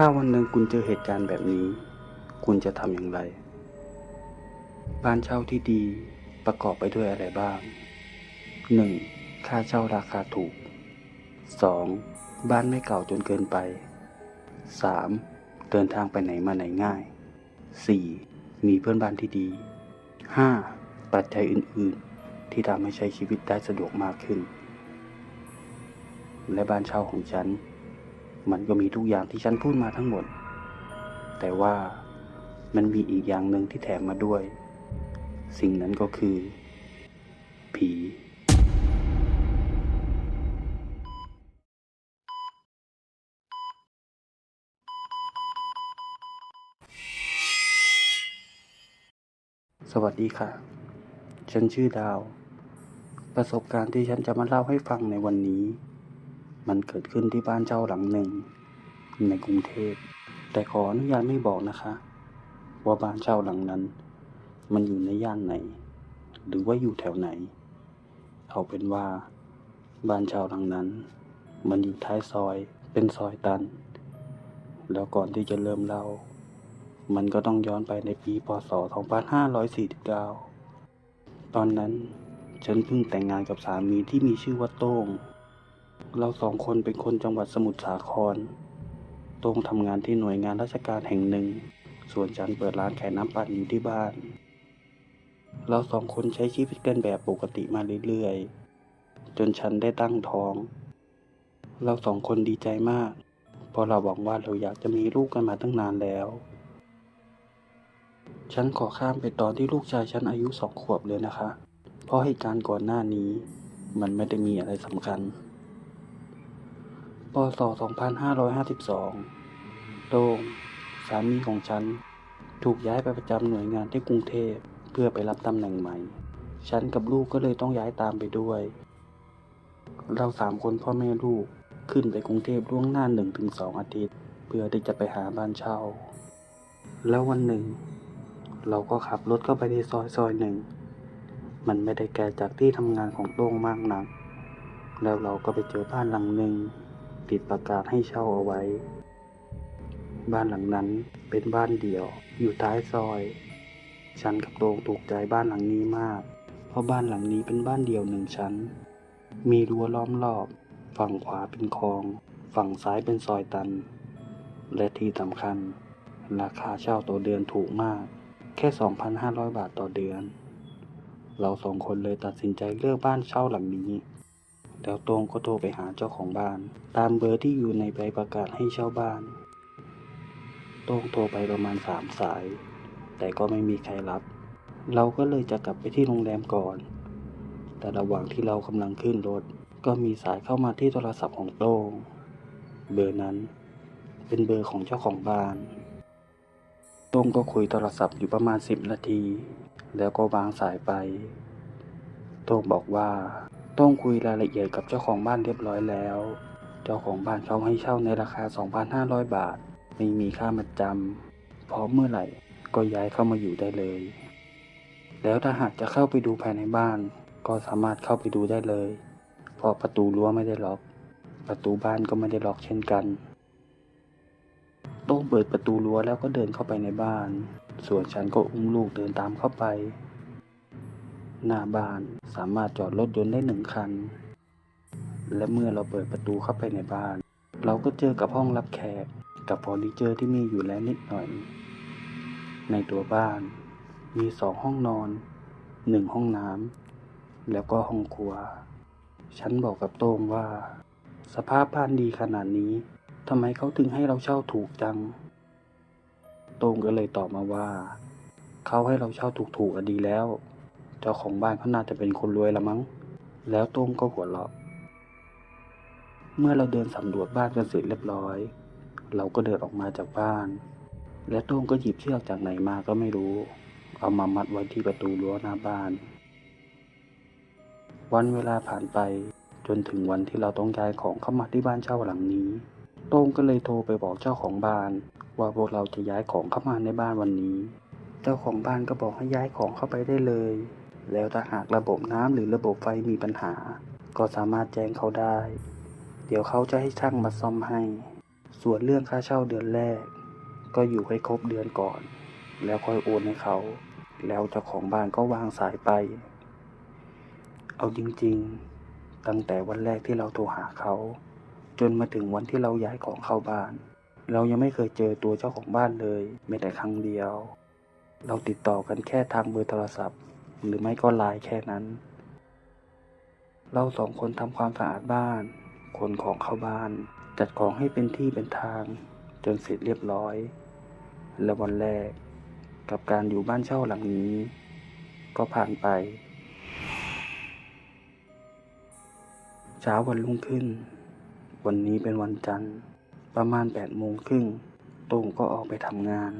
ถ้าวันหนึ่งคุณเจอเหตุการณ์แบบนี้ คุณจะทำอย่างไร บ้านเช่าที่ดีประกอบไปด้วยอะไรบ้าง 1. ค่าเช่าราคาถูก 2. บ้านไม่เก่าจนเกินไป 3. เดินทางไปไหนมาไหนง่าย 4. มีเพื่อนบ้านที่ดี 5. ปัจจัยอื่นๆ ที่ทำให้ใช้ชีวิตได้สะดวกมากขึ้น และบ้านเช่าของฉัน มันก็มีทุกอย่างที่ฉันพูดมาทั้งหมด แต่ว่ามันมีอีกอย่างหนึ่งที่แถมมาด้วย สิ่งนั้นก็คือ ผีสวัสดีค่ะ ฉันชื่อดาว ประสบการณ์ที่ฉันจะมาเล่าให้ฟังในวันนี้ มันเกิดขึ้นที่บ้านเจ้าหลังหนึ่ง ในกรุงเทพ แต่ขออนุญาตไม่บอกนะคะ ว่าบ้านเช่าหลังนั้น มันอยู่ในย่านไหน หรือว่าอยู่แถวไหน เอาเป็นว่า บ้านเช่าหลังนั้น มันอยู่ท้ายซอยเป็นซอยตัน แล้วก่อนที่จะเริ่มเล่า มันก็ต้องย้อนไปในปีพศ 2549 ตอนนั้นฉันเพิ่งแต่งงานกับสามีที่มีชื่อว่าโต้ง เราสองคนเป็นคนจังหวัดสมุทรสาครต้งทำงานที่หน่วยงานราชการแห่งหนึ่ง ส่วนฉันเปิดร้านขายน้ำปั่นอยู่ที่บ้าน เราสองคนใช้ชีวิตกันแบบปกติมาเรื่อยๆ จนฉันได้ตั้งท้อง เราสองคนดีใจมาก เพราะเราหวังว่าเราอยากจะมีลูกกันมาตั้งนานแล้ว ฉันขอข้ามไปตอนที่ลูกชายฉันอายุสองขวบเลยนะคะ เพราะเหตุการณ์ก่อนหน้านี้ มันไม่ได้มีอะไรสำคัญ ศ 2552 โต้งสามีของฉัน ถูกย้ายไปประจำหน่วยงานที่กรุงเทพเพื่อไปรับตำแหน่งใหม่ ฉันกับลูกก็เลยต้องย้ายตามไปด้วย เราสามคนพ่อแม่ลูกขึ้นไปกรุงเทพล่วงหน้าหนึ่งถึงสองอาทิตย์ เพื่อที่จะไปหาบ้านเช่า แล้ววันหนึ่ง เราก็ขับรถเข้าไปในซอยซอยหนึ่ง มันไม่ได้ไกลจากที่ทำงานของโต้งมากนัก แล้วเราก็ไปเจอบ้านหลังหนึ่ง ติดประกาศให้เช่าเอาไว้ บ้านหลังนั้นเป็นบ้านเดี่ยวอยู่ท้ายซอย ฉันกับโตงถูกใจบ้านหลังนี้มาก เพราะบ้านหลังนี้เป็นบ้านเดี่ยวหนึ่งชั้น มีรั้วล้อมรอบ ฝั่งขวาเป็นคลอง ฝั่งซ้ายเป็นซอยตัน และที่สำคัญ ราคาเช่าต่อเดือนถูกมาก แค่ 2,500 บาทต่อเดือน เราสองคนเลยตัดสินใจเลือกบ้านเช่าหลังนี้ แล้วโต้งก็โทรไปหาเจ้าของบ้าน ตามเบอร์ที่อยู่ในใบประกาศให้เช่าบ้านโต้งโทรไปประมาณสามสาย แต่ก็ไม่มีใครรับ เราก็เลยจะกลับไปที่โรงแรมก่อน แต่ระหว่างที่เรากำลังขึ้นรถ ก็มีสายเข้ามาที่โทรศัพท์ของโต้งเบอร์นั้น เป็นเบอร์ของเจ้าของบ้านโต้งก็คุยโทรศัพท์อยู่ประมาณสิบนาที แล้วก็วางสายไปโต้งบอกว่า ต้องคุยรายละเอียดกับเจ้าของบ้านเรียบร้อยแล้ว เจ้าของบ้านเขาให้เช่าในราคา 2,500 บาท ไม่มีค่ามัดจำพร้อมเมื่อไหร่ก็ย้ายเข้ามาอยู่ได้เลย แล้วถ้าหากจะเข้าไปดูภายในบ้าน ก็สามารถเข้าไปดูได้เลย เพราะประตูรั้วไม่ได้ล็อก ประตูบ้านก็ไม่ได้ล็อกเช่นกันโต้งเปิดประตูรั้วแล้วก็เดินเข้าไปในบ้าน ส่วนฉันก็อุ้มลูกเดินตามเข้าไป หน้าบ้านสามารถจอดรถยนต์ได้หนึ่งคัน และเมื่อเราเปิดประตูเข้าไปในบ้าน เราก็เจอกับห้องรับแขกกับเฟอร์นิเจอร์ที่มีอยู่แล้วนิดหน่อย ในตัวบ้านมีสองห้องนอนหนึ่งห้องน้ำแล้วก็ห้องครัว ฉันบอกกับโต้งว่า สภาพบ้านดีขนาดนี้ทำไมเขาถึงให้เราเช่าถูกจัง โต้งก็เลยตอบมาว่า เขาให้เราเช่าถูกๆอะดีแล้ว เจ้าของบ้านเขาน่าจะเป็นคนรวยละมั้ง แล้วโต้งก็หัวเราะ เมื่อเราเดินสำรวจบ้านกันเสร็จเรียบร้อย เราก็เดินออกมาจากบ้าน และโต้งก็หยิบเชือกจากไหนมาก็ไม่รู้ เอามามัดไว้ที่ประตูรั้วหน้าบ้าน วันเวลาผ่านไปจนถึงวันที่เราต้องย้ายของเข้ามาที่บ้านเช่าหลังนี้ โต้งก็เลยโทรไปบอกเจ้าของบ้าน ว่าพวกเราจะย้ายของเข้ามาในบ้านวันนี้ เจ้าของบ้านก็บอกให้ย้ายของเข้าไปได้เลย แล้วถ้าหากระบบน้ำหรือระบบไฟมีปัญหา ก็สามารถแจ้งเขาได้ เดี๋ยวเขาจะให้ช่างมาซ่อมให้ ส่วนเรื่องค่าเช่าเดือนแรก ก็อยู่ให้ครบเดือนก่อน แล้วค่อยโอนให้เขา แล้วเจ้าของบ้านก็วางสายไป เอาจริงๆ ตั้งแต่วันแรกที่เราโทรหาเขา จนมาถึงวันที่เราย้ายของเข้าบ้าน เรายังไม่เคยเจอตัวเจ้าของบ้านเลยแม้แต่ครั้งเดียวเราติดต่อกันแค่ทางเบอร์โทรศัพท์ หรือไม่ก็ลน์แค่นั้น เราสองคนทำความสะอาดบ้านขนของเข้าบ้าน จัดของให้เป็นที่เป็นทาง จนเสร็จเรียบร้อย และวันแรกกับการอยู่บ้านเช่าหลังนี้ ก็ผ่านไป เช้าวันรุ่งขึ้น วันนี้เป็นวันจันทร์ ประมาณแปดโมงครึ่งโต้งก็ออกไปทำงาน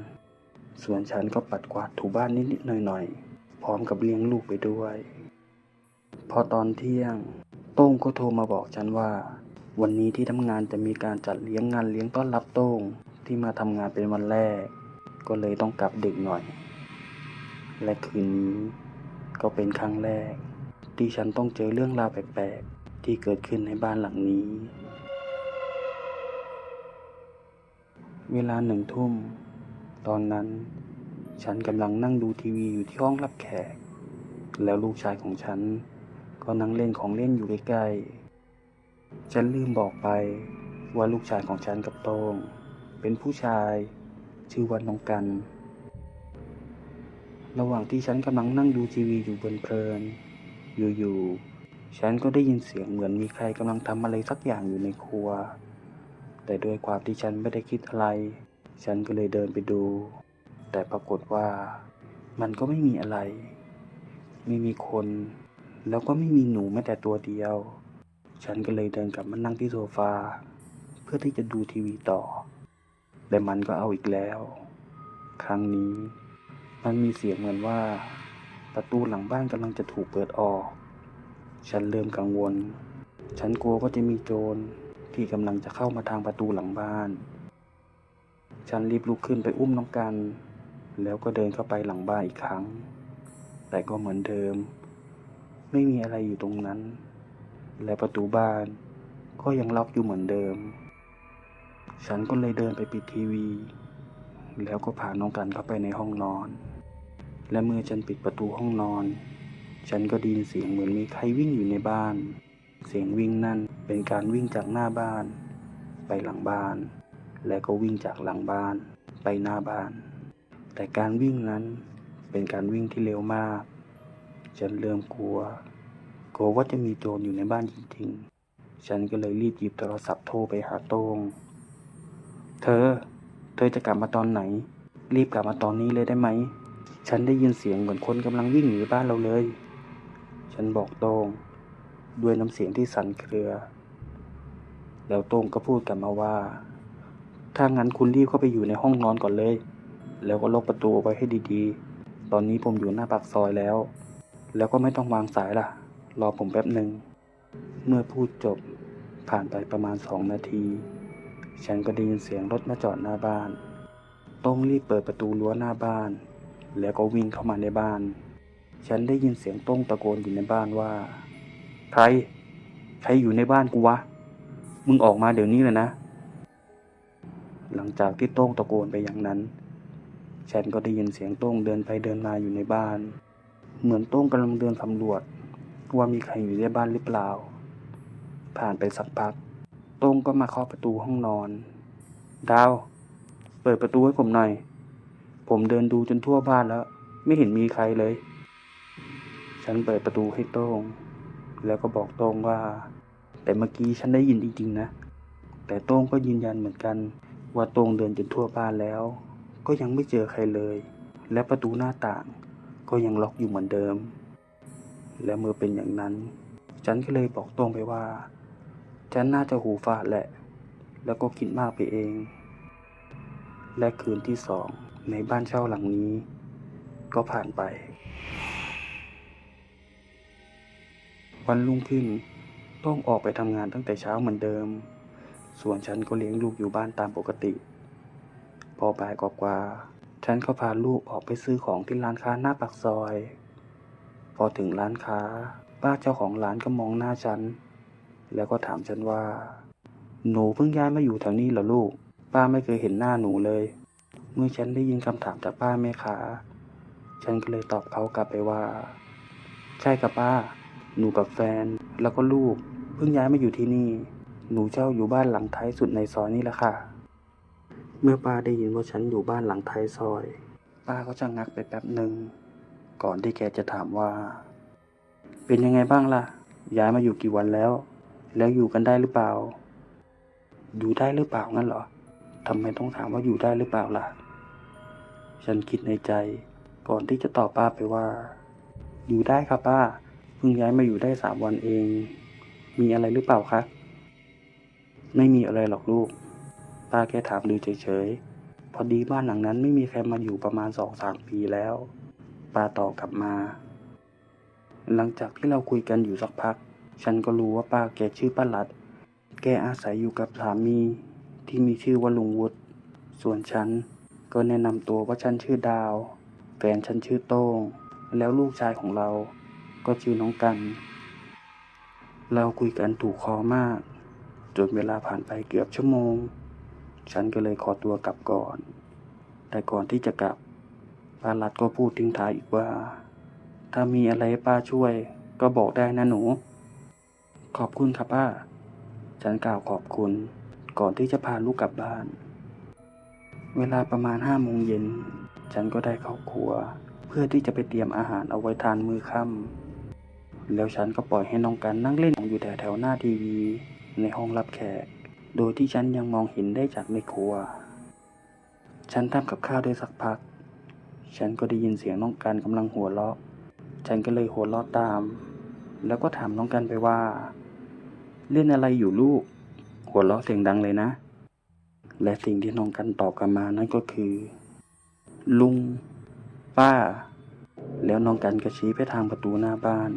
ส่วนฉันก็ปัดกวาดถูบ้านนิดๆหน่อยๆ พร้อมกับเลี้ยงลูกไปด้วย พอตอนเที่ยง โต้งก็โทรมาบอกฉันว่า วันนี้ที่ทำงานจะมีการจัดเลี้ยงงานเลี้ยงต้อนรับโต้งที่มาทำงานเป็นวันแรก ก็เลยต้องกลับดึกหน่อย และคืนนี้ก็เป็นครั้งแรก ที่ฉันต้องเจอเรื่องราวแปลกๆที่เกิดขึ้นในบ้านหลังนี้ เวลาหนึ่งทุ่ม ตอนนั้น ฉันกำลังนั่งดูทีวีอยู่ที่ห้องรับแขก แล้วลูกชายของฉัน ก็นั่งเล่นของเล่นอยู่ใกล้ๆ ฉันลืมบอกไปว่าลูกชายของฉันกับโต้งเป็นผู้ชาย ชื่อว่าน้องกัน ระหว่างที่ฉันกำลังนั่งดูทีวีอยู่เพลินๆอยู่ๆ ฉันก็ได้ยินเสียงเหมือนมีใครกำลังทำอะไรสักอย่างอยู่ในครัว แต่ด้วยความที่ฉันไม่ได้คิดอะไร ฉันก็เลยเดินไปดู แต่ปรากฏว่ามันก็ไม่มีอะไร ไม่มีคน แล้วก็ไม่มีหนูแม้แต่ตัวเดียว ฉันก็เลยเดินกลับมานั่งที่โซฟา เพื่อที่จะดูทีวีต่อ แต่มันก็เอาอีกแล้ว ครั้งนี้ มันมีเสียงเหมือนว่า ประตูหลังบ้านกำลังจะถูกเปิดออก ฉันเริ่มกังวล ฉันกลัวว่าจะมีโจรที่กำลังจะเข้ามาทางประตูหลังบ้าน ฉันรีบลุกขึ้นไปอุ้มน้องกัน แล้วก็เดินเข้าไปหลังบ้านอีกครั้ง แต่ก็เหมือนเดิม ไม่มีอะไรอยู่ตรงนั้น และประตูบ้านก็ยังล็อกอยู่เหมือนเดิม ฉันก็เลยเดินไปปิดทีวี แล้วก็พาน้องกันเข้าไปในห้องนอน และเมื่อฉันปิดประตูห้องนอน ฉันก็ได้ยินเสียงเหมือนมีใครวิ่งอยู่ในบ้าน เสียงวิ่งนั่นเป็นการวิ่งจากหน้าบ้าน ไปหลังบ้าน และก็วิ่งจากหลังบ้านไปหน้าบ้าน แต่การวิ่งนั้นเป็นการวิ่งที่เร็วมาก ฉันเริ่มกลัว กลัวว่าจะมีโจรอยู่ในบ้านจริงๆ ฉันก็เลยรีบหยิบโทรศัพท์โทรไปหาโต้ง เธอ เธอจะกลับมาตอนไหน รีบกลับมาตอนนี้เลยได้ไหม ฉันได้ยินเสียงเหมือนคนกำลังวิ่งหนีบ้านเราเลย ฉันบอกโต้ง ด้วยน้ำเสียงที่สั่นเครือ แล้วโต้งก็พูดกลับมาว่า ถ้างั้นคุณรีบเข้าไปอยู่ในห้องนอนก่อนเลย แล้วก็ล็อกประตูเอาไว้ให้ดีๆ ตอนนี้ผมอยู่หน้าปากซอยแล้ว แล้วก็ไม่ต้องวางสายล่ะ รอผมแป๊บหนึ่ง เมื่อพูดจบผ่านไปประมาณสองนาที ฉันก็ได้ยินเสียงรถมาจอดหน้าบ้าน ต้องรีบเปิดประตูรั้วหน้าบ้าน แล้วก็วิ่งเข้ามาในบ้าน ฉันได้ยินเสียงต้งตะโกนอยู่ในบ้านว่า ใคร ใครอยู่ในบ้านกูวะ มึงออกมาเดี๋ยวนี้เลยนะ หลังจากที่โต้งตะโกนไปอย่างนั้น ฉันก็ได้ยินเสียงโต้งเดินไปเดินมาอยู่ในบ้าน เหมือนโต้งกำลังเดินสำรวจ ว่ามีใครอยู่ในบ้านหรือเปล่า ผ่านไปสักพัก โต้งก็มาเคาะประตูห้องนอน ดาว เปิดประตูให้ผมหน่อย ผมเดินดูจนทั่วบ้านแล้ว ไม่เห็นมีใครเลย ฉันเปิดประตูให้โต้ง แล้วก็บอกโต้งว่า แต่เมื่อกี้ฉันได้ยินจริงๆนะ แต่โต้งก็ยืนยันเหมือนกัน ว่าโต้งเดินจนทั่วบ้านแล้ว ก็ยังไม่เจอใครเลย และประตูหน้าต่างก็ยังล็อกอยู่เหมือนเดิม และเมื่อเป็นอย่างนั้น ฉันก็เลยบอกต้งไปว่า ฉันน่าจะหูฝาดแหละ แล้วก็คิดมากไปเอง และคืนที่สองในบ้านเช่าหลังนี้ ก็ผ่านไป วันรุ่งขึ้นต้องออกไปทำงานตั้งแต่เช้าเหมือนเดิม ส่วนฉันก็เลี้ยงลูกอยู่บ้านตามปกติ พอบ่ายกว่าๆฉันก็พาลูกออกไปซื้อของที่ร้านค้าหน้าปากซอย พอถึงร้านค้า ป้าเจ้าของร้านก็มองหน้าฉัน แล้วก็ถามฉันว่า หนูเพิ่งย้ายมาอยู่แถวนี้เหรอลูก ป้าไม่เคยเห็นหน้าหนูเลย เมื่อฉันได้ยินคำถามจากป้าแม่ค้าฉันก็เลยตอบเขากลับไปว่า ใช่กับป้า หนูกับแฟน แล้วก็ลูก เพิ่งย้ายมาอยู่ที่นี่ หนูเช่าอยู่บ้านหลังท้ายสุดในซอยนี่แหละค่ะ เมื่อป้าได้ยินว่าฉันอยู่บ้านหลังท้ายซอย ป้าก็จะงักไปแป๊บหนึ่ง ก่อนที่แกจะถามว่า เป็นยังไงบ้างล่ะ ย้ายมาอยู่กี่วันแล้ว แล้วอยู่กันได้หรือเปล่า อยู่ได้หรือเปล่างั้นเหรอทำไมต้องถามว่าอยู่ได้หรือเปล่าล่ะ ฉันคิดในใจ ก่อนที่จะตอบป้าไปว่า อยู่ได้ครับป้า เพิ่งย้ายมาอยู่ได้สามวันเอง มีอะไรหรือเปล่าคะ ไม่มีอะไรหรอกลูก ป้าแค่ถามดูเฉยๆ พอดีบ้านหลังนั้นไม่มีใครมาอยู่ประมาณสองสามปีแล้ว ป้าตอบกลับมา หลังจากที่เราคุยกันอยู่สักพัก ฉันก็รู้ว่าป้าแกชื่อป้าหลัด แกอาศัยอยู่กับสามีที่มีชื่อว่าลุงวุฒิ ส่วนฉันก็แนะนำตัวว่าฉันชื่อดาว แฟนฉันชื่อโต้ง แล้วลูกชายของเรา ก็ชื่อน้องกัน เราคุยกันถูกคอมาก จนเวลาผ่านไปเกือบชั่วโมง ฉันก็เลยขอตัวกลับก่อน แต่ก่อนที่จะกลับป้ารัดก็พูดทิ้งท้ายอีกว่า ถ้ามีอะไรป้าช่วย ก็บอกได้นะหนู ขอบคุณครับป้า ฉันกล่าวขอบคุณ ก่อนที่จะพาลูกกลับบ้าน เวลาประมาณห้าโมงเย็น ฉันก็ได้เข้าครัว เพื่อที่จะไปเตรียมอาหารเอาไว้ทานมื้อค่ำแล้วฉันก็ปล่อยให้น้องกันนั่งเล่นอยู่แถวแถวหน้าทีวี ในห้องรับแขก โดยที่ฉันยังมองเห็นได้จากในครัว ฉันทำกับข้าวได้สักพัก ฉันก็ได้ยินเสียงน้องกันกำลังหัวเราะ ฉันก็เลยหัวเราะตาม แล้วก็ถามน้องกันไปว่า เล่นอะไรอยู่ลูก หัวเราะเสียงดังเลยนะ และสิ่งที่น้องกันตอบกลับมานั่นก็คือ ลุง ป้า แล้วน้องกันก็ชี้ไปทางประตูหน้าบ้าน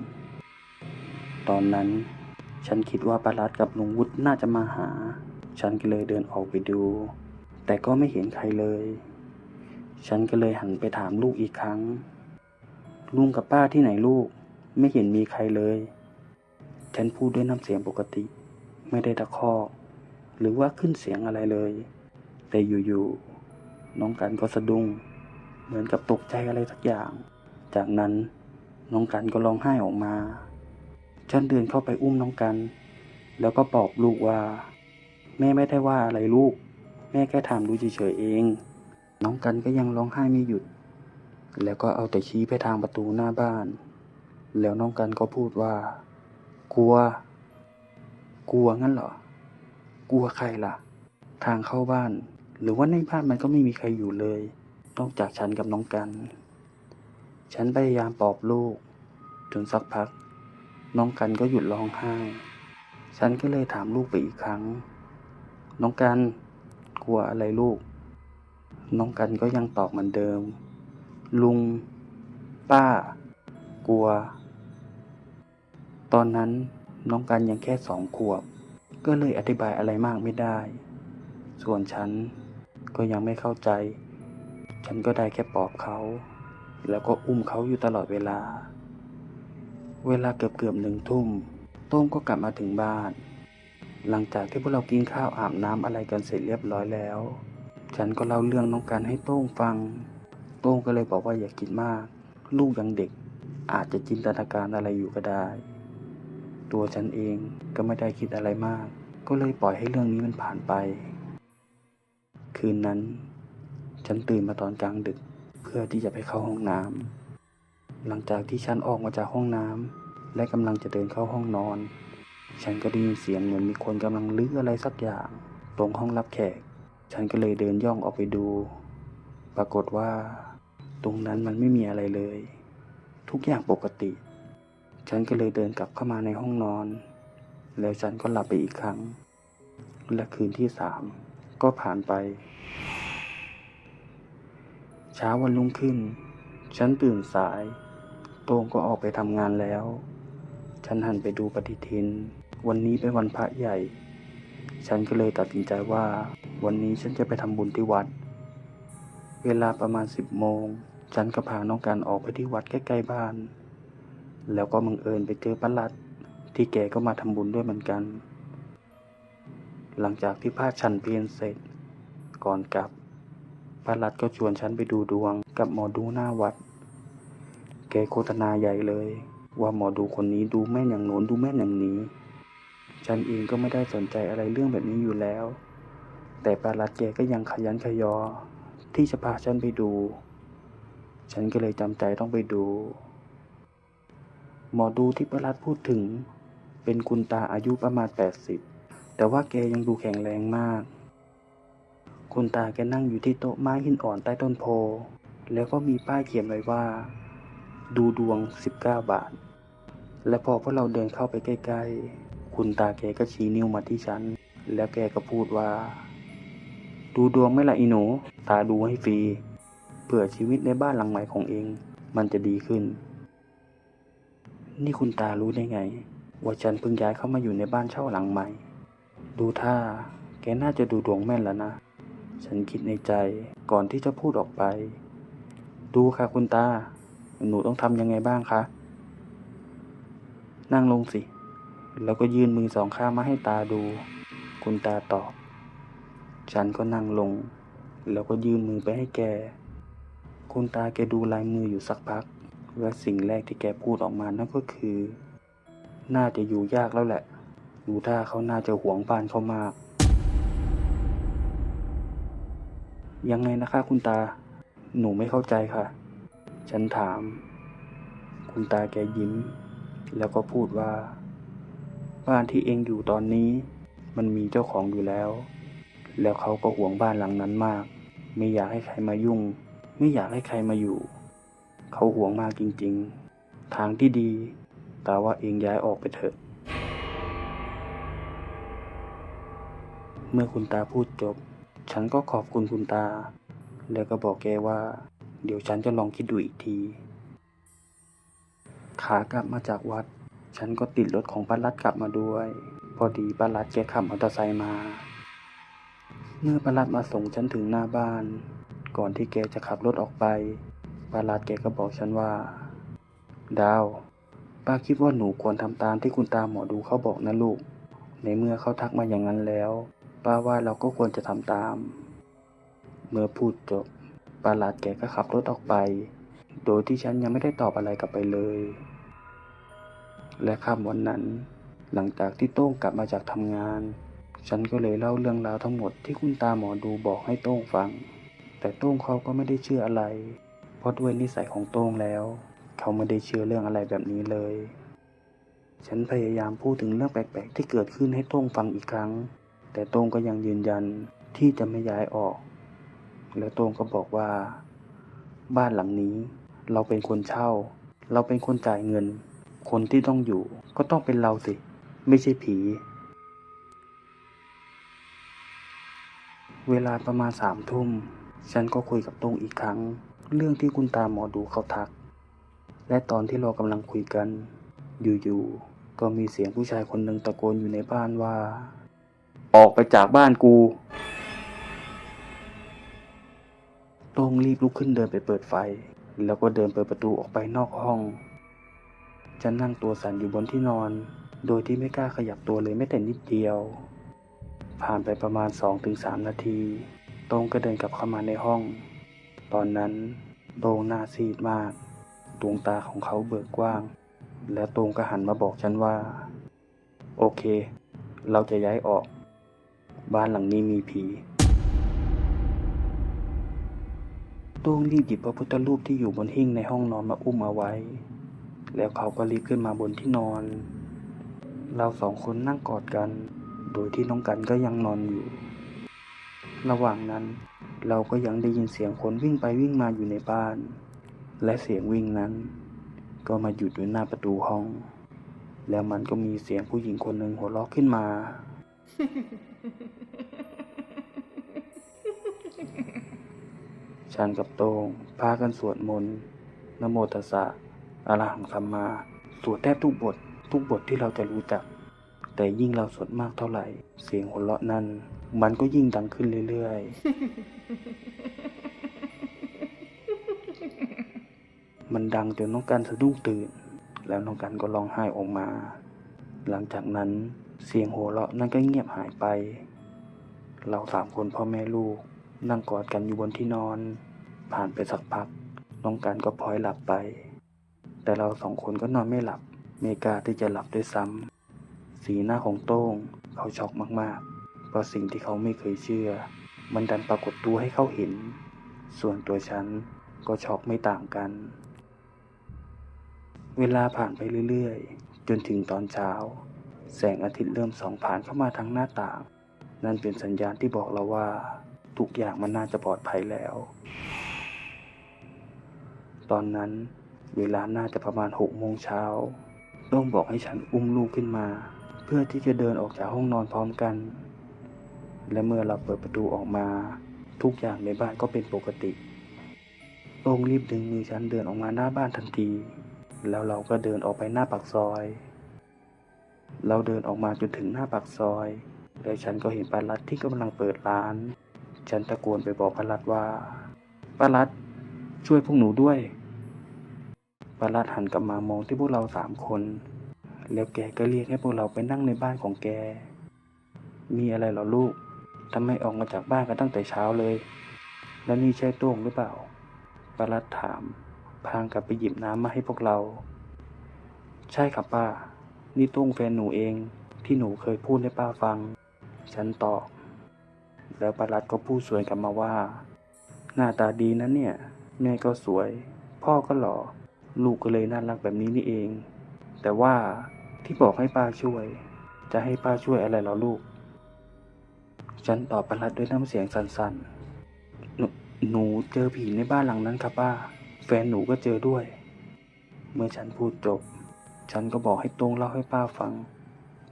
ตอนนั้น ฉันคิดว่าปารัดกับลุงวุฒิน่าจะมาหา ฉันก็เลยเดินออกไปดู แต่ก็ไม่เห็นใครเลย ฉันก็เลยหันไปถามลูกอีกครั้ง ลุงกับป้าที่ไหนลูก ไม่เห็นมีใครเลย ฉันพูดด้วยน้ำเสียงปกติ ไม่ได้ตะคอกหรือว่าขึ้นเสียงอะไรเลย แต่อยู่ๆ น้องกันก็สะดุ้ง เหมือนกับตกใจอะไรสักอย่าง จากนั้นน้องกันก็ร้องไห้ออกมา ฉันเดินเข้าไปอุ้มน้องกัน แล้วก็บอกลูกว่า แม่ไม่ได้ว่าอะไรลูก แม่แค่ถามดูเฉยๆเอง น้องกันก็ยังร้องไห้ไม่หยุด แล้วก็เอาแต่ชี้ไปทางประตูหน้าบ้าน แล้วน้องกันก็พูดว่า กลัว กลัวงั้นเหรอ กลัวใครล่ะ ทางเข้าบ้าน หรือว่าในบ้านมันก็ไม่มีใครอยู่เลย นอกจากฉันกับน้องกัน ฉันพยายามปลอบลูก จนสักพัก น้องกันก็หยุดร้องไห้ ฉันก็เลยถามลูกไปอีกครั้ง น้องกันกลัวอะไรลูก น้องกันก็ยังตอบเหมือนเดิม ลุง ป้า กลัว ตอนนั้นน้องกันยังแค่สองขวบ ก็เลยอธิบายอะไรมากไม่ได้ ส่วนฉันก็ยังไม่เข้าใจ ฉันก็ได้แค่ปลอบเขา แล้วก็อุ้มเขาอยู่ตลอดเวลา เวลาเกือบเกือบๆหนึ่งทุ่มโต้งก็กลับมาถึงบ้าน หลังจากที่พวกเรากินข้าวอาบน้ำอะไรกันเสร็จเรียบร้อยแล้ว ฉันก็เล่าเรื่องน้องกันให้โต้งฟัง โต้งก็เลยบอกว่าอย่าคิดมาก ลูกยังเด็ก อาจจะจินตนาการอะไรอยู่ก็ได้ ตัวฉันเองก็ไม่ได้คิดอะไรมาก ก็เลยปล่อยให้เรื่องนี้มันผ่านไป คืนนั้น ฉันตื่นมาตอนกลางดึกเพื่อที่จะไปเข้าห้องน้ำ หลังจากที่ฉันออกมาจากห้องน้ำและกำลังจะเดินเข้าห้องนอน ฉันก็ได้ยินเสียงเหมือนมีคนกำลังลื้ออะไรสักอย่าง ตรงห้องรับแขก ฉันก็เลยเดินย่องออกไปดู ปรากฏว่า ตรงนั้นมันไม่มีอะไรเลย ทุกอย่างปกติ ฉันก็เลยเดินกลับเข้ามาในห้องนอน แล้วฉันก็หลับไปอีกครั้ง และคืนที่สามก็ผ่านไปเช้าวันรุ่งขึ้น ฉันตื่นสาย โต้งก็ออกไปทำงานแล้ว ฉันหันไปดูปฏิทิน วันนี้เป็นวันพระใหญ่ ฉันก็เลยตัดสินใจว่า วันนี้ฉันจะไปทำบุญที่วัด เวลาประมาณสิบโมง ฉันก็พาน้องกันออกไปที่วัดใกล้ๆบ้าน แล้วก็บังเอิญไปเจอป้าลัด ที่แกก็มาทำบุญด้วยเหมือนกัน หลังจากที่พาฉันเพลนเสร็จ ก่อนกลับป้ารัดก็ชวนฉันไปดูดวงกับหมอดูหน้าวัด แกโฆษณาใหญ่เลย ว่าหมอดูคนนี้ดูแม่นอย่างโน้นดูแม่นอย่างนี้ ฉันเองก็ไม่ได้สนใจอะไรเรื่องแบบนี้อยู่แล้ว แต่ป้ารัดแกก็ยังขยันขยอ ที่จะพาฉันไปดู ฉันก็เลยจำใจต้องไปดู หมอดูที่ป้ารัดพูดถึง เป็นคุณตาอายุประมาณ 80 แต่ว่าแกยังดูแข็งแรงมาก คุณตาแกนั่งอยู่ที่โต๊ะไม้หินอ่อนใต้ต้นโพแล้วก็มีป้ายเขียนไว้ว่า ดูดวง 19 บาท และพอพวกเราเดินเข้าไปใกล้ๆ คุณตาแกก็ชี้นิ้วมาที่ฉัน แล้วแกก็พูดว่า ดูดวงไม่ละอีหนู ตาดูให้ฟรีเพื่อชีวิตในบ้านหลังใหม่ของเอง มันจะดีขึ้น นี่คุณตารู้ได้ไง ว่าฉันเพิ่งย้ายเข้ามาอยู่ในบ้านเช่าหลังใหม่ ดูท่า แกน่าจะดูดวงแม่นแล้วนะ ฉันคิดในใจก่อนที่จะพูดออกไป ดูค่ะคุณตา หนูต้องทำยังไงบ้างคะ นั่งลงสิ แล้วก็ยื่นมือสองข้างมาให้ตาดู คุณตาตอบ ฉันก็นั่งลง แล้วก็ยื่นมือไปให้แก คุณตาแกดูลายมืออยู่สักพัก และสิ่งแรกที่แกพูดออกมานั่นก็คือ น่าจะอยู่ยากแล้วแหละ ดูท่าเขาน่าจะหวงบ้านเขามาก ยังไงนะคะ คุณตา หนูไม่เข้าใจค่ะ ฉันถาม คุณตาแกยิ้ม แล้วก็พูดว่า บ้านที่เองอยู่ตอนนี้ มันมีเจ้าของอยู่แล้ว แล้วเขาก็ห่วงบ้านหลังนั้นมาก ไม่อยากให้ใครมายุ่ง ไม่อยากให้ใครมาอยู่ เขาห่วงมากจริง ๆ ทางที่ดี ตาว่าเองย้ายออกไปเถอะเมื่อคุณตาพูดจบ ฉันก็ขอบคุณคุณตา แล้วก็บอกแกว่า เดี๋ยวฉันจะลองคิดดูอีกที ขากลับมาจากวัด ฉันก็ติดรถของป้ารัดกลับมาด้วย พอดีป้ารัดแกขับมอเตอร์ไซค์มา เมื่อป้ารัดมาส่งฉันถึงหน้าบ้าน ก่อนที่แกจะขับรถออกไปป้ารัดแกก็บอกฉันว่า ดาว ป้าคิดว่าหนูควรทำตามที่คุณตาหมอดูเขาบอกนะลูก ในเมื่อเขาทักมาอย่างนั้นแล้ว ป้าว่าเราก็ควรจะทำตาม เมื่อพูดจบ ป้าลัดแกก็ขับรถออกไป โดยที่ฉันยังไม่ได้ตอบอะไรกลับไปเลย และค่ำวันนั้น หลังจากที่โต้งกลับมาจากทำงาน ฉันก็เลยเล่าเรื่องราวทั้งหมดที่คุณตาหมอดูบอกให้โต้งฟัง แต่โต้งเขาก็ไม่ได้เชื่ออะไร เพราะด้วยนิสัยของโต้งแล้ว เขาไม่ได้เชื่อเรื่องอะไรแบบนี้เลย ฉันพยายามพูดถึงเรื่องแปลกๆ ที่เกิดขึ้นให้โต้งฟังอีกครั้ง แต่โต้งก็ยังยืนยันที่จะไม่ย้ายออก แล้วโต้งก็บอกว่า บ้านหลังนี้เราเป็นคนเช่า เราเป็นคนจ่ายเงิน คนที่ต้องอยู่ก็ต้องเป็นเราสิ ไม่ใช่ผี เวลาประมาณสามทุ่ม ฉันก็คุยกับโต้งอีกครั้ง เรื่องที่คุณตาหมอดูเขาทัก และตอนที่เรากำลังคุยกัน อยู่ๆก็มีเสียงผู้ชายคนหนึ่งตะโกนอยู่ในบ้านว่า ออกไปจากบ้านกู โต้งรีบลุกขึ้นเดินไปเปิดไฟ แล้วก็เดินเปิดประตูออกไปนอกห้อง ฉันนั่งตัวสั่นอยู่บนที่นอน โดยที่ไม่กล้าขยับตัวเลยแม้แต่นิดเดียว ผ่านไปประมาณ 2-3 นาที โต้งก็เดินกลับเข้ามาในห้อง ตอนนั้นโต้งหน้าซีดมาก ดวงตาของเขาเบิกกว้าง แล้วโต้งก็หันมาบอกฉันว่า โอเค เราจะย้ายออก บ้านหลังนี้มีผี ต้งรีบหยิบพระพุทธรูปที่อยู่บนหิ้งในห้องนอนมาอุ้มเอาไว้ แล้วเขาก็รีบขึ้นมาบนที่นอน เราสองคนนั่งกอดกัน โดยที่น้องกันก็ยังนอนอยู่ ระหว่างนั้นเราก็ยังได้ยินเสียงคนวิ่งไปวิ่งมาอยู่ในบ้าน และเสียงวิ่งนั้น ก็มาหยุดอยู่หน้าประตูห้อง แล้วมันก็มีเสียงผู้หญิงคนหนึ่งหัวเราะขึ้นมา ฉันกับโตงพากันสวดมนต์นโมตัสสะอะระหังสัมมา สวดแทบทุกบท ทุกบทที่เราจะรู้จัก แต่ยิ่งเราสวดมากเท่าไหร่ เสียงหัวเราะนั้น มันก็ยิ่งดังขึ้นเรื่อยๆ มันดังจนน้องกันสะดุ้งตื่น แล้วน้องกันก็ร้องไห้ออกมา หลังจากนั้นเสียงหัวเราะนั้นก็เงียบหายไป เราสามคนพ่อแม่ลูก นั่งกอดกันอยู่บนที่นอน ผ่านไปสักพัก น้องกันก็พลอยหลับไป แต่เราสองคนก็นอนไม่หลับเมกาที่จะหลับด้วยซ้ำ สีหน้าของโต้งเขาช็อกมากๆ เพราะสิ่งที่เขาไม่เคยเชื่อ มันดันปรากฏตัวให้เขาเห็น ส่วนตัวฉันก็ช็อกไม่ต่างกัน เวลาผ่านไปเรื่อยๆ จนถึงตอนเช้า แสงอาทิตย์เริ่มส่องผ่านเข้ามาทางหน้าต่าง นั่นเป็นสัญญาณที่บอกเราว่า ทุกอย่างมันน่าจะปลอดภัยแล้ว ตอนนั้นเวลาน่าจะประมาณหกโมงเช้า ต้องบอกให้ฉันอุ้มลูกขึ้นมา เพื่อที่จะเดินออกจากห้องนอนพร้อมกัน และเมื่อเราเปิดประตูออกมา ทุกอย่างในบ้านก็เป็นปกติต้งรีบดึงมือฉันเดินออกมาหน้าบ้านทันที แล้วเราก็เดินออกไปหน้าปากซอย เราเดินออกมาจนถึงหน้าปากซอย แล้วฉันก็เห็นปารัดที่กำลังเปิดร้าน ฉันตะโกนไปบอกป้ารัดว่าป้ารัดช่วยพวกหนูด้วยป้ารัดหันกลับมามองที่พวกเราสามคน แล้วแกก็เรียกให้พวกเราไปนั่งในบ้านของแก มีอะไรหรอลูกทำไมออกมาจากบ้านกันตั้งแต่เช้าเลย แล้วนี่ใช่โต้งหรือเปล่าปารัดถาม พางกลับไปหยิบน้ำมาให้พวกเรา ใช่ครับป้า นี่โต้งแฟนหนูเองที่หนูเคยพูดให้ป้าฟัง ฉันตอบ แล้วป้ารัดก็พูดสวนกลับมาว่า หน้าตาดีนะเนี่ย แม่ก็สวย พ่อก็หล่อ ลูกก็เลยน่ารักแบบนี้นี่เอง แต่ว่าที่บอกให้ป้าช่วย จะให้ป้าช่วยอะไรหรอลูก ฉันตอบป้ารัดด้วยน้ำเสียงสั่นๆหนูหนูเจอผีในบ้านหลังนั้นครับป้า แฟนหนูก็เจอด้วย เมื่อฉันพูดจบ ฉันก็บอกให้ต้งเล่าให้ป้าฟัง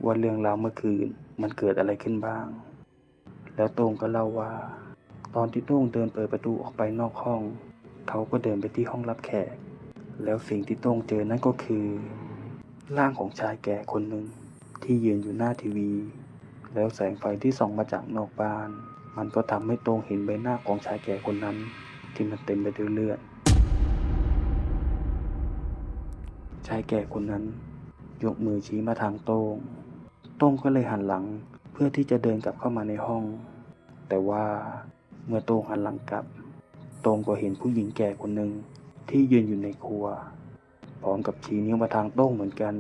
ว่าเรื่องราวเมื่อคืนมันเกิดอะไรขึ้นบ้าง แล้วโต้งก็เล่าว่า ตอนที่โต้งเดินเปิดประตูออกไปนอกห้อง เขาก็เดินไปที่ห้องรับแขก แล้วสิ่งที่โต้งเจอนั่นก็คือ ร่างของชายแก่คนหนึ่งที่ยืนอยู่หน้าทีวี แล้วแสงไฟที่ส่องมาจากนอกบ้าน มันก็ทำให้โต้งเห็นใบหน้าของชายแก่คนนั้น ที่มันเต็มไปด้วยเลือด ชายแก่คนนั้น ยกมือชี้มาทางโต้ง โต้งก็เลยหันหลัง พื่อที่จะเดินกลับเข้ามาในห้อง แต่ว่าเมื่อโต้งหันหลังกลับ โต้งก็เห็นผู้หญิงแก่คนหนึ่งที่ยืนอยู่ในครัว พร้อมกับชี้นิ้วมาทางโต้งเหมือนกัน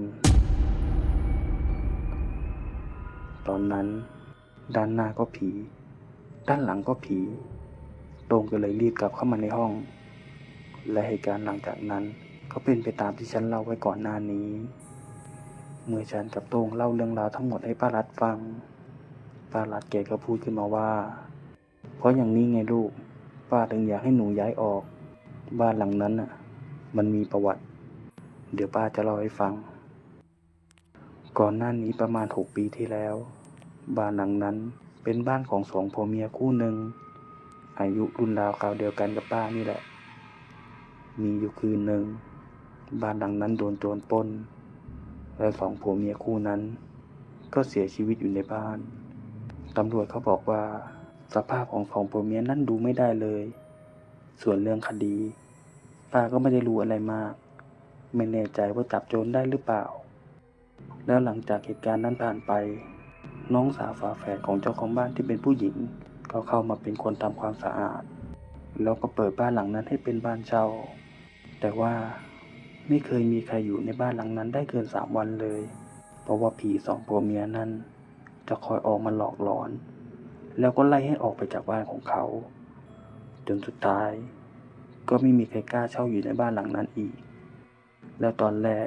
ตอนนั้น ด้านหน้าก็ผี ด้านหลังก็ผี โต้งก็เลยรีบกลับเข้ามาในห้อง และเหตุการณ์หลังจากนั้นก็เป็นไปตามที่ฉันเล่าไว้ก่อนหน้านี้ เมื่อฉันกับโต้งเล่าเรื่องราวทั้งหมดให้ป้ารัดฟัง ป้ารัดแกก็พูดขึ้นมาว่า เพราะอย่างนี้ไงลูก ป้าถึงอยากให้หนูย้ายออก บ้านหลังนั้นน่ะ มันมีประวัติ เดี๋ยวป้าจะเล่าให้ฟัง ก่อนหน้านี้ประมาณหกปีที่แล้ว บ้านหลังนั้นเป็นบ้านของสองผัวเมียคู่หนึ่ง อายุรุ่นราวคราวเดียวกันกับป้านี่แหละ มีอยู่คืนหนึ่ง บ้านหลังนั้นโดนโจรปล้น และสองผัวเมียคู่นั้น ก็เสียชีวิตอยู่ในบ้าน ตำรวจเขาบอกว่า สภาพของสองผัวเมียนั้นดูไม่ได้เลย ส่วนเรื่องคดี ป้าก็ไม่ได้รู้อะไรมาก ไม่แน่ใจว่าจับโจรได้หรือเปล่า แล้วหลังจากเหตุการณ์นั้นผ่านไป น้องสาวฝาแฝดของเจ้าของบ้านที่เป็นผู้หญิง ก็เข้ามาเป็นคนทำความสะอาด แล้วก็เปิดบ้านหลังนั้นให้เป็นบ้านเช่า แต่ว่าไม่เคยมีใครอยู่ในบ้านหลังนั้นได้เกินสามวันเลย เพราะว่าผีสองผัวเมียนั้น จะคอยออกมาหลอกหลอน แล้วก็ไล่ให้ออกไปจากบ้านของเขา จนสุดท้าย ก็ไม่มีใครกล้าเช่าอยู่ในบ้านหลังนั้นอีก แล้วตอนแรก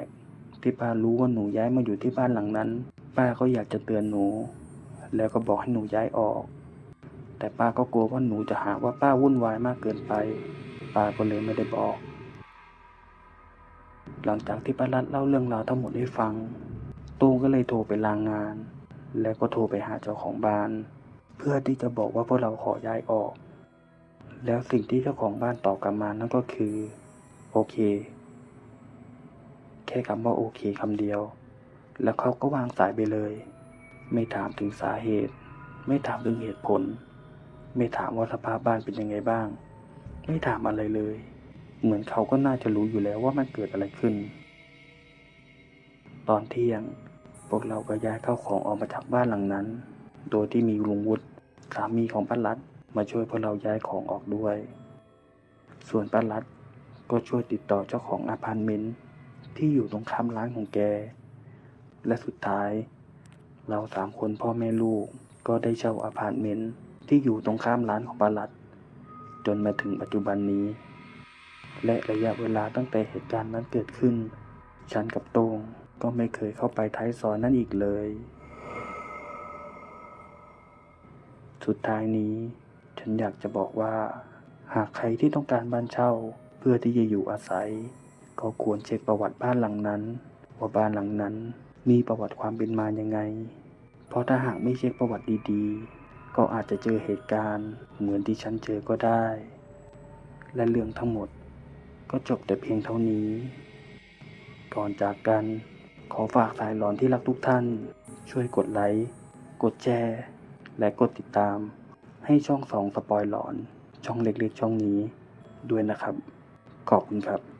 ที่ป้ารู้ว่าหนูย้ายมาอยู่ที่บ้านหลังนั้น ป้าก็อยากจะเตือนหนู แล้วก็บอกให้หนูย้ายออก แต่ป้าก็กลัวว่าหนูจะหาว่าป้าวุ่นวายมากเกินไป ป้าก็เลยไม่ได้บอก หลังจากที่ป้ารัดเล่าเรื่องราวทั้งหมดให้ฟังตูงก็เลยโทรไปลางงาน แล้วก็โทรไปหาเจ้าของบ้าน เพื่อที่จะบอกว่าพวกเราขอย้ายออก แล้วสิ่งที่เจ้าของบ้านตอบกลับมานั่นก็คือ โอเค แค่คำว่าโอเคคำเดียว แล้วเขาก็วางสายไปเลย ไม่ถามถึงสาเหตุ ไม่ถามถึงเหตุผล ไม่ถามว่าสภาพบ้านเป็นยังไงบ้าง ไม่ถามอะไรเลย เหมือนเขาก็น่าจะรู้อยู่แล้วว่ามันเกิดอะไรขึ้น ตอนเที่ยง พวกเราก็ย้ายเข้าของออกมาจากบ้านหลังนั้น โดยที่มีลุงวุฒิสามีของป้ารัดมาช่วยพวกเราย้ายของออกด้วย ส่วนป้ารัดก็ช่วยติดต่อเจ้าของอพาร์ตเมนต์ที่อยู่ตรงข้ามร้านของแก และสุดท้าย เราสามคนพ่อแม่ลูกก็ได้เช่าอพาร์ตเมนต์ที่อยู่ตรงข้ามร้านของป้ารัดจนมาถึงปัจจุบันนี้ และระยะเวลาตั้งแต่เหตุการณ์นั้นเกิดขึ้น ฉันกับโต้ง ก็ไม่เคยเข้าไปท้ายซอยนั้นอีกเลย สุดท้ายนี้ ฉันอยากจะบอกว่า หากใครที่ต้องการบ้านเช่า เพื่อที่จะอยู่อาศัย ก็ควรเช็คประวัติบ้านหลังนั้น ว่าบ้านหลังนั้น มีประวัติความเป็นมายังไง เพราะถ้าหากไม่เช็คประวัติดีๆ ก็อาจจะเจอเหตุการณ์เหมือนที่ฉันเจอก็ได้ และเรื่องทั้งหมดก็จบแต่เพียงเท่านี้ ก่อนจากกัน ขอฝากสายหลอนที่รักทุกท่าน ช่วยกดไลค์ กดแชร์ และกดติดตาม ให้ช่องสองสปอยหลอน ช่องเล็กๆช่องนี้ด้วยนะครับ ขอบคุณครับ